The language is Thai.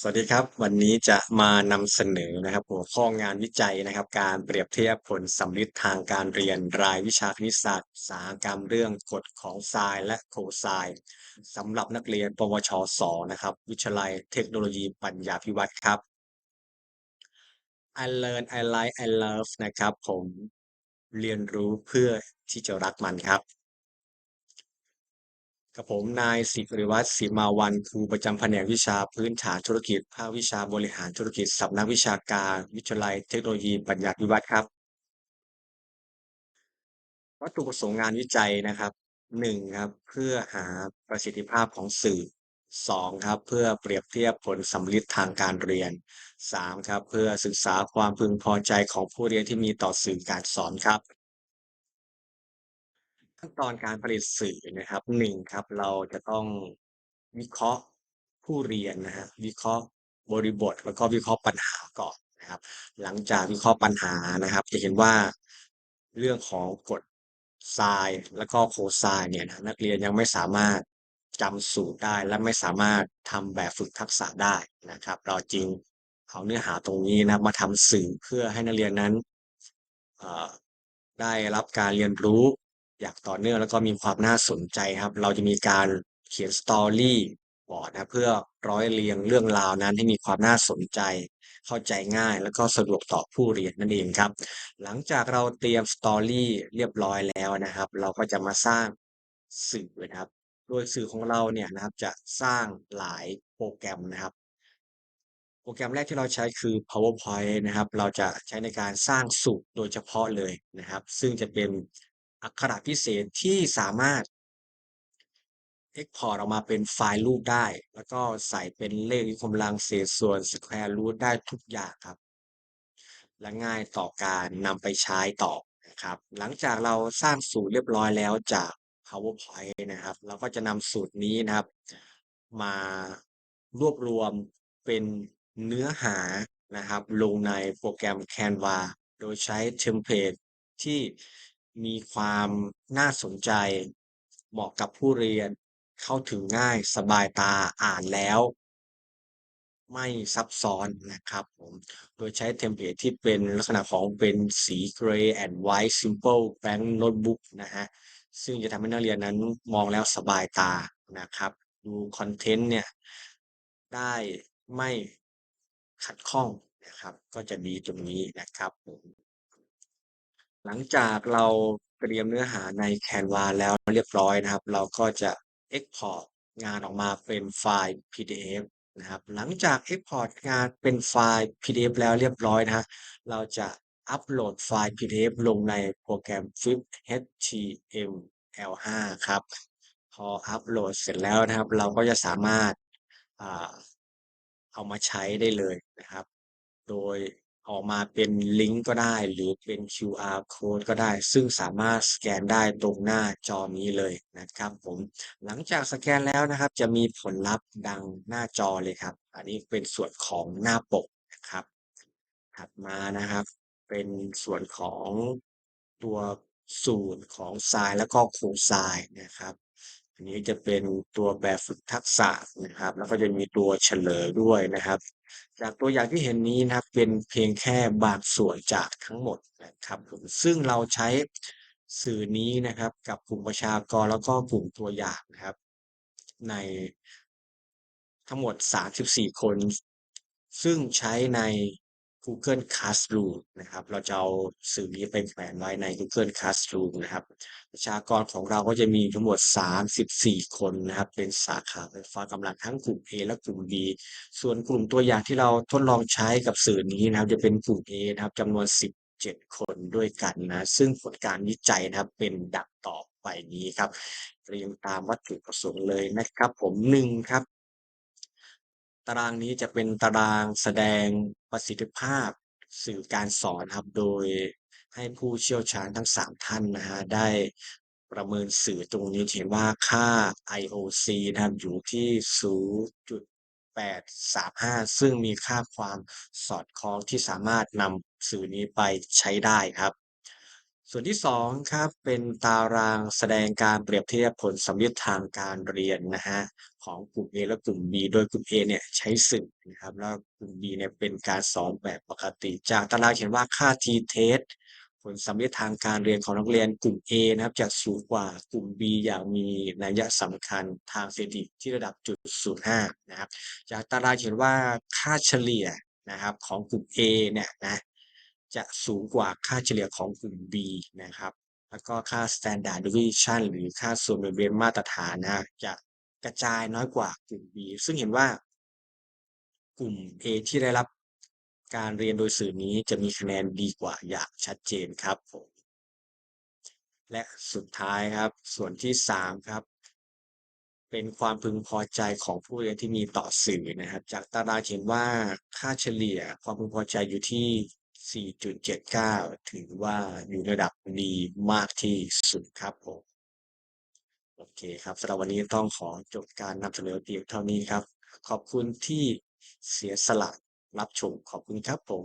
สวัสดีครับ วันนี้จะมานำเสนอนะครับ หัวข้องานวิจัยนะครับ การเปรียบเทียบผลสัมฤทธิ์ทางการเรียนรายวิชาคณิตศาสตร์สาหกรรมเรื่องกฎของไซน์และโคไซน์สำหรับนักเรียน ปวช2นะครับ วิทยาลัยเทคโนโลยีปัญญาภิวัตรครับ I learn I like I love นะครับ ผมเรียนรู้เพื่อที่จะรักมันครับ กับผมนายศิริวัฒน์ศิมาวันครูประจำแผนกวิชาพื้นฐานธุรกิจ ภาควิชาบริหารธุรกิจสำนักวิชาการ วิทยาลัยเทคโนโลยีปัญญาภิวัตรครับ วัตถุประสงค์งานวิจัยนะครับหนึ่งครับเพื่อหาประสิทธิภาพของสื่อสองครับเพื่อเปรียบเทียบผลสัมฤทธิ์ทางการเรียนสามครับเพื่อศึกษาความพึงพอใจของผู้เรียนที่มีต่อสื่อการสอนครับ ขั้นตอนการผลิตสื่อนะครับหนึ่งครับเราจะต้องวิเคราะห์ผู้เรียนนะฮะวิเคราะห์บริบทแล้วก็วิเคราะห์ปัญหาก่อนนะครับ หลังจากวิเคราะห์ปัญหานะครับ จะเห็นว่าเรื่องของกฎไซน์แล้วก็โคไซน์เนี่ยนะนักเรียนยังไม่สามารถจำสูตรได้และไม่สามารถทำแบบฝึกทักษะได้นะครับ เราจึงเอาเนื้อหาตรงนี้นะมาทำสื่อเพื่อให้นักเรียนนั้นได้รับการเรียนรู้ อย่างต่อเนื่องแล้วก็มีความน่าสนใจครับ เราจะมีการเขียนสตอรี่บอร์ดนะเพื่อร้อยเรียงเรื่องราวนั้นให้มีความน่าสนใจ เข้าใจง่ายแล้วก็สะดวกต่อผู้เรียนนั่นเองครับ หลังจากเราเตรียมสตอรี่เรียบร้อยแล้วนะครับ เราก็จะมาสร้างสื่อนะครับ โดยสื่อของเราเนี่ยนะครับจะสร้างหลายโปรแกรมนะครับ โปรแกรมแรกที่เราใช้คือ PowerPoint นะครับ เราจะใช้ในการสร้างสูตรโดยเฉพาะเลยนะครับ ซึ่งจะเป็น อักขระพิเศษที่สามารถ Export ออกมาเป็นไฟล์รูปได้ แล้วก็ใส่เป็นเลขยกกำลังเศษส่วน Square Root ได้ทุกอย่างครับ และง่ายต่อการนำไปใช้ต่อนะครับ หลังจากเราสร้างสูตรเรียบร้อยแล้วจาก PowerPoint นะครับ เราก็จะนำสูตรนี้นะครับ มารวบรวมเป็นเนื้อหานะครับ ลงในโปรแกรม Canva โดยใช้เทมเพลตที่ มีความน่าสนใจ เหมาะกับผู้เรียน เข้าถึงง่ายสบายตาอ่านแล้ว ไม่ซับซ้อนนะครับผม โดยใช้เทมเพลตที่เป็นลักษณะของเป็นสี Gray and White Simple Blank Notebook นะฮะ ซึ่งจะทำให้นักเรียนนั้นมองแล้วสบายตานะครับ ดูคอนเทนต์เนี่ย ได้ไม่ขัดข้องนะครับ ก็จะดีตรงนี้นะครับผม หลังจากเราเตรียมเนื้อหาใน Canva แล้วเรียบร้อยนะครับ เราก็จะ Export งานออกมาเป็นไฟล์ PDF นะครับ หลังจาก Export งานเป็นไฟล์ PDF แล้วเรียบร้อยนะฮะเราจะอัปโหลดไฟล์ PDF ลงในโปรแกรม Flip HTML5 ครับ พออัปโหลดเสร็จแล้วนะครับ เราก็จะสามารถเอามาใช้ได้เลยนะครับ โดย ออกมาเป็นลิงก์ก็ได้ หรือเป็น QR code ก็ได้ ซึ่งสามารถสแกนได้ตรงหน้าจอนี้เลยนะครับผมหลังจากสแกนแล้วนะครับ จะมีผลลัพธ์ดังหน้าจอเลยครับ อันนี้เป็นส่วนของหน้าปกนะครับ ถัดมานะครับ เป็นส่วนของตัวสูตรของไซน์แล้วก็โครงไซน์นะครับ อันนี้จะเป็นตัวแบบฝึกทักษะนะครับ แล้วก็จะมีตัวเฉลยด้วยนะครับ จากตัวอย่างที่เห็นนี้นะครับ เป็นเพียงแค่บางส่วนจากทั้งหมดนะครับผมซึ่งเราใช้สื่อนี้นะครับ กับกลุ่มประชากรแล้วก็กลุ่มตัวอย่างนะครับ ในทั้งหมด 34 คน ซึ่งใช้ใน Google Classroom นะครับ เราจะเอาสื่อนี้ไปแขวนไว้ใน Google Classroom นะครับ ประชากรของเราก็จะมีทั้งหมด 34 คนนะครับ เป็นสาขาไฟฟ้ากำลังทั้งกลุ่ม A และกลุ่ม B ส่วนกลุ่มตัวอย่างที่เราทดลองใช้กับสื่อนี้นะครับ จะเป็นกลุ่ม A นะครับจำนวน 17 คนด้วยกันนะ ซึ่งผลการวิจัยนะครับเป็นดังต่อไปนี้ครับเรียงตามวัตถุประสงค์เลยนะครับ ผม1ครับ ตารางนี้จะเป็นตารางแสดง ประสิทธิภาพสื่อการสอนครับ โดยให้ผู้เชี่ยวชาญทั้ง 3 ท่านนะฮะได้ประเมินสื่อตรงนี้เห็นว่าค่า IOC นะครับอยู่ที่ 0.835 ซึ่งมีค่าความสอดคล้องที่สามารถนำสื่อนี้ไปใช้ได้ครับ ส่วนที่ 2 ครับ เป็นตารางแสดงการเปรียบเทียบผลสัมฤทธิ์ทางการเรียนนะครับของกลุ่ม A และกลุ่ม B โดยกลุ่ม A เนี่ยใช้สื่อนะครับแล้วกลุ่ม B เนี่ยเป็นการสอนแบบปกติ จากตารางเขียนว่าค่า t-test ผลสัมฤทธิ์ทางการเรียนของนักเรียนกลุ่ม A นะครับจะสูงกว่ากลุ่ม B อย่างมีนัยสำคัญทางสถิติที่ระดับ0.05นะครับจากตารางเขียนว่าค่าเฉลี่ยนะครับของกลุ่ม A เนี่ยนะ จะสูงกว่าค่าเฉลี่ยของกลุ่ม B นะครับ แล้วก็ค่า Standard Deviation หรือค่าส่วนแบ่งเบนมาตรฐานนะจะกระจายน้อยกว่ากลุ่ม B ซึ่งเห็นว่ากลุ่ม A ที่ได้รับการเรียนโดยสื่อนี้จะมีคะแนนดีกว่าอย่างชัดเจนครับผมและสุดท้ายครับ ส่วนที่ 3 ครับ เป็นความพึงพอใจของผู้เรียนที่มีต่อสื่อนะครับ จากตารางเขียนว่าค่าเฉลี่ยความพึงพอใจอยู่ที่ 4.79 ถือว่าอยู่ระดับดีมากที่สุดครับผมโอเคครับสำหรับวันนี้ต้องขอจบการนำเสนอเพียงเท่านี้ครับ ขอบคุณที่เสียสละรับชมขอบคุณครับผม